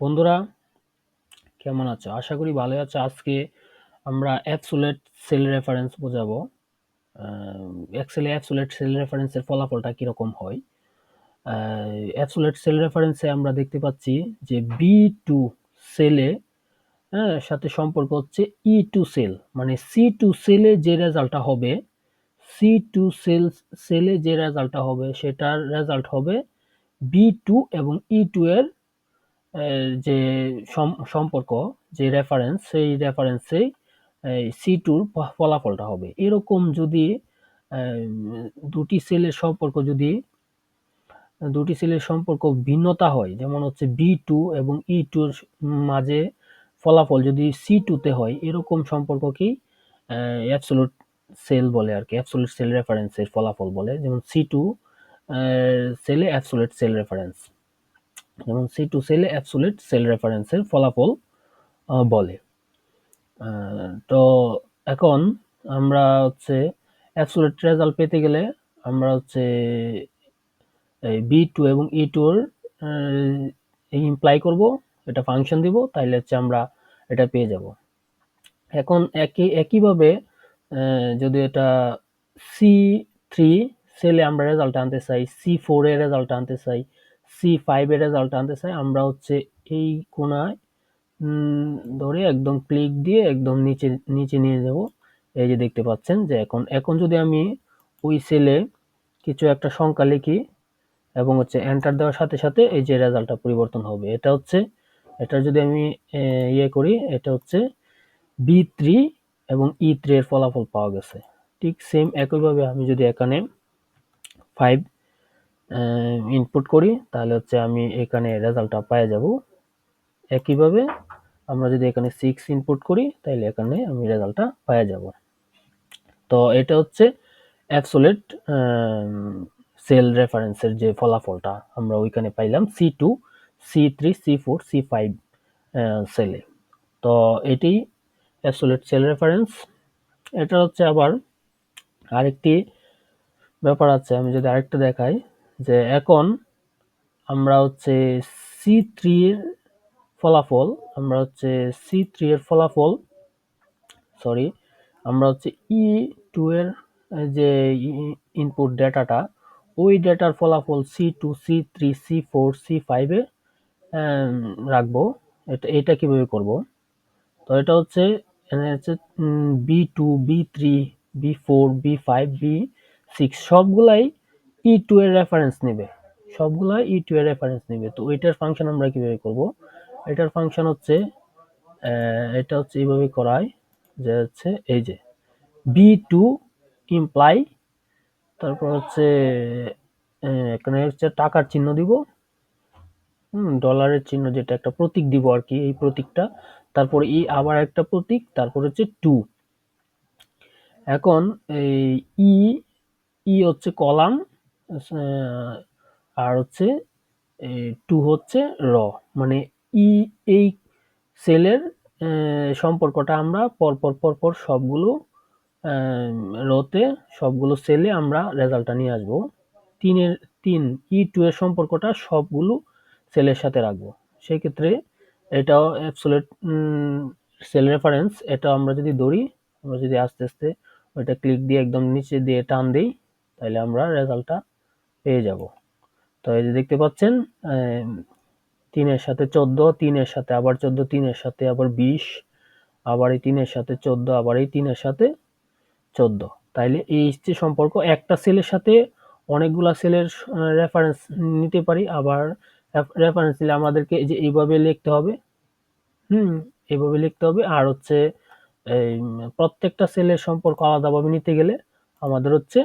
বন্ধুরা, কেমন আছো? আশা করি ভালো আছো। আজকে আমরা অ্যাবসোলেট সেল রেফারেন্স বোঝাবো। এক্সেলে অ্যাবসোলেট সেল রেফারেন্সের ফলাফলটা কীরকম হয়? অ্যাবসোলেট সেল রেফারেন্সে আমরা দেখতে পাচ্ছি যে বি টু সেলে হ্যাঁ সাথে সম্পর্ক হচ্ছে ই টু সেল মানে সি টু সেলে যে রেজাল্টটা হবে সি টু সেল সেলে যে রেজাল্টটা হবে, সেটার রেজাল্ট হবে বি টু এবং ই টু এর যে সম্পর্ক, যে রেফারেন্স সেই রেফারেন্সে সি টুর ফলাফলটা হবে। এরকম যদি দুটি সেলের সম্পর্ক যদি, দুটি সেলের সম্পর্ক ভিন্নতা হয়, যেমন হচ্ছে বি টু এবং ই টুর মাঝে ফলাফল যদি সি টুতে হয়, এরকম সম্পর্ককেই অ্যাবসোলুট সেল বলে আর কি অ্যাবসোলুট সেল রেফারেন্সের ফলাফল বলে। যেমন সি টু সেলে অ্যাবসোলুট সেল রেফারেন্স যেমন সি টু সেলে অ্যাবসোলিট সেল রেফারেন্সের ফলাফল বলে। তো এখন আমরা হচ্ছে অ্যাবসোলিট রেজাল্ট পেতে গেলে আমরা হচ্ছে এই বি টু এবং ই টুর ইমপ্লাই করব, এটা ফাংশন দিব, তাইলে হচ্ছে আমরা এটা পেয়ে যাব। এখন একই, একইভাবে যদি এটা সি থ্রি সেলে আমরা রেজাল্ট আনতে চাই সি ফোর রেজাল্ট আনতে চাই সি ফাইভের রেজাল্ট আনতে চাই, আমরা হচ্ছে এই কোনায় ধরে একদম ক্লিক দিয়ে একদম নিচে নিচে নিয়ে যাব। এই যে দেখতে পাচ্ছেন যে এখন এখন যদি আমি ওই সেলে কিছু একটা সংখ্যা লিখি এবং হচ্ছে এন্টার দেওয়ার সাথে সাথে এই যে রেজাল্টটা পরিবর্তন হবে। এটা হচ্ছে, এটা যদি আমি ইয়ে করি, এটা হচ্ছে বি থ্রি এবং ই থ্রি এর ফলাফল পাওয়া গেছে। ঠিক সেম একইভাবে আমি যদি এখানে ফাইভ ইনপুট করি, তাহলে হচ্ছে আমি এখানে রেজাল্টটা পেয়ে যাব। একইভাবে আমরা যদি এখানে সিক্স ইনপুট করি, তাহলে এখানে আমি রেজাল্টটা পেয়ে যাব। তো এটা হচ্ছে অ্যাবসোলেট সেল রেফারেন্সের যে ফলাফলটা আমরা ওইখানে পাইলাম C two C three C four C five সেলে তো এটি অ্যাবসোলেট সেল রেফারেন্স এটা হচ্ছে আবার আরেকটি ব্যাপার আছে, আমি যদি আরেকটা দেখাই। যে এখন আমরা হচ্ছে সি থ্রি এর ফলাফল, আমরা হচ্ছে সি থ্রি এর ফলাফল সরি আমরা হচ্ছে ই টু এর যে ইনপুট ডেটাটা ওই ডেটার ফলাফল C two C three C four C ফাইভে রাখব। এটা এটা কীভাবে করব? তো এটা হচ্ছে হচ্ছে B two B three B four B five B six সবগুলাই ই টু এর রেফারেন্স নেবে। সবগুলো ই টু এর রেফারেন্স নেবে। তো ওইটার ফাংশন আমরা কীভাবে করব? এটার ফাংশন হচ্ছে এটা হচ্ছে এইভাবে করায় যে হচ্ছে এই যে বি টু ইমপ্লাই তারপর হচ্ছে এখানে হচ্ছে টাকার চিহ্ন দিব। হুম ডলারের চিহ্ন যেটা একটা প্রতীক দিব আর কি, এই প্রতীকটা। তারপর ই আবার একটা প্রতীক, তারপর হচ্ছে টু এখন এই ই ই হচ্ছে কলাম আর হচ্ছে টু হচ্ছে র। মানে ই, এই সেলের সম্পর্কটা আমরা পরপর পরপর সবগুলো রতে, সবগুলো সেলে আমরা রেজাল্টটা নিয়ে আসব। তিনের, তিন, ই টু এর সম্পর্কটা সবগুলো সেলের সাথে রাখব। সেই ক্ষেত্রে এটাও অ্যাবসোলেট সেল রেফারেন্স এটা আমরা যদি ধরি, আমরা যদি আস্তে আস্তে ওইটা ক্লিক দিয়ে একদম নিচে দিয়ে টান দিই তাহলে আমরা রেজাল্টটা পেয়ে যাব। তো এই যে দেখতে পাচ্ছেন তিনের সাথে চোদ্দ, তিনের সাথে আবার চোদ্দ, তিনের সাথে আবার বিশ, আবার এই তিনের সাথে চোদ্দ, আবার এই তিনের সাথে চোদ্দ। তাইলে এই যে সম্পর্ক, একটা সেলের সাথে অনেকগুলা সেলের রেফারেন্স নিতে পারি। আবার রেফারেন্স দিলে আমাদেরকে যে এইভাবে লিখতে হবে, হুম, এইভাবে লিখতে হবে। আর হচ্ছে এই প্রত্যেকটা সেলের সম্পর্ক আলাদাভাবে নিতে গেলে আমাদের হচ্ছে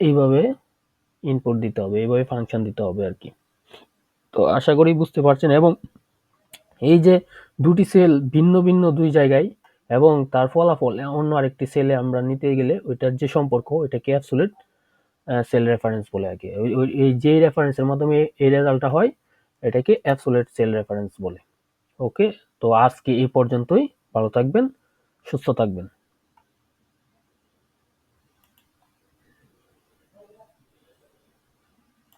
এইভাবে ইনপুট দিতে হবে এইভাবে ফাংশন দিতে হবে আর কি। তো আশা করি বুঝতে পারছেন এবং এই যে দুটি সেল ভিন্ন ভিন্ন দুই জায়গায় এবং তার ফলাফল অন্য আরেকটি সেলে আমরা নিতে গেলে ওইটার যে সম্পর্ক, ওইটাকে অ্যাবসোলিউট সেল রেফারেন্স বলে আর কি। এই যে রেফারেন্সের মাধ্যমে এই রেজাল্টটা হয়, এটাকে অ্যাবসোলিউট সেল রেফারেন্স বলে। ওকে তো আজকে এই পর্যন্তই। ভালো থাকবেন, সুস্থ থাকবেন।